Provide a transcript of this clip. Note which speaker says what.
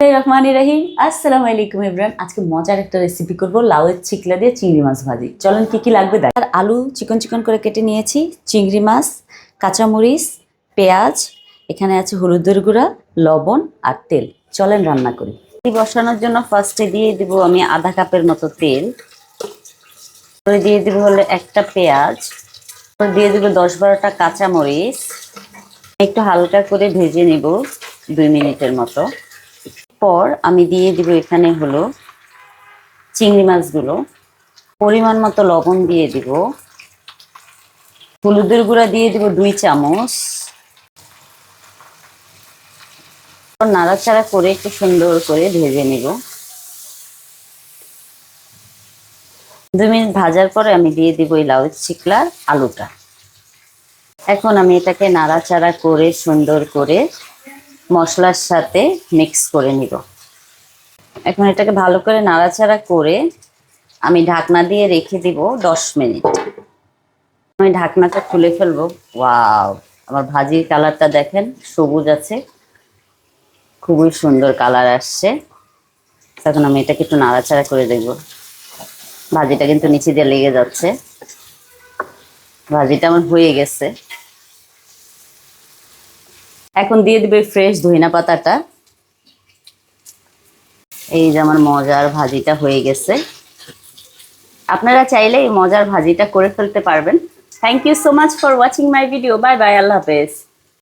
Speaker 1: রহমান রাহিম। আসসালামু আলাইকুম ইমরান আজকে মজার একটা রেসিপি করব, লাউয়ের চিকলা দিয়ে চিংড়ি মাছ ভাজি। চলেন কি কি লাগবে দেখ। আর আলু চিকন চিকন করে কেটে নিয়েছি। চিংড়ি মাছ, কাঁচামরিচ, পেঁয়াজ, এখানে আছে হলুদের গুঁড়া, লবণ আর তেল। চলেন রান্না করি। বসানোর জন্য ফার্স্টে দিয়ে দিব আমি আধা কাপের মতো তেল। তারপরে দিয়ে দিব হলে একটা পেঁয়াজ। তারপর দিয়ে দিব দশ বারোটা কাঁচামরিচ। একটু হালকা করে ভেজে নিব দুই মিনিটের মতো। পর আমি দিয়ে দিব এখানে হলো চিংড়ি মাছগুলো। পরিমাণ মতো লবণ দিয়ে দিব। হলুদের গুঁড়া দিয়ে দিব দুই চামচ। নাড়াচাড়া করে একটু সুন্দর করে ভেজে নিব। দুই মিনিট ভাজার পরে আমি দিয়ে দিব এই লাউ চিকলার আলুটা। এখন আমি এটাকে নাড়াচাড়া করে সুন্দর করে মশলার সাথে মিক্স করে নিব। এখন এটাকে ভালো করে নাড়াচাড়া করে আমি ঢাকনা দিয়ে রেখে দিব দশ মিনিট। আমি ঢাকনাটা খুলে ফেলব। ওয়াও! আমার ভাজির কালারটা দেখেন, সবুজ আছে। খুবই সুন্দর কালার আসছে। তখন আমি এটাকে একটু নাড়াচাড়া করে দেখব। ভাজিটা কিন্তু নিচে দিয়ে লেগে যাচ্ছে। ভাজিটা আমার হয়ে গেছে। এখন দিয়ে দিবে ফ্রেশ ধইনা পাতাটা। এই যে আমার মজার ভাজিটা হয়ে গেছে। আপনারা চাইলে এই মজার ভাজিটা করে ফেলতে পারবেন। Thank you so much for watching my video bye bye Allah হাফেজ।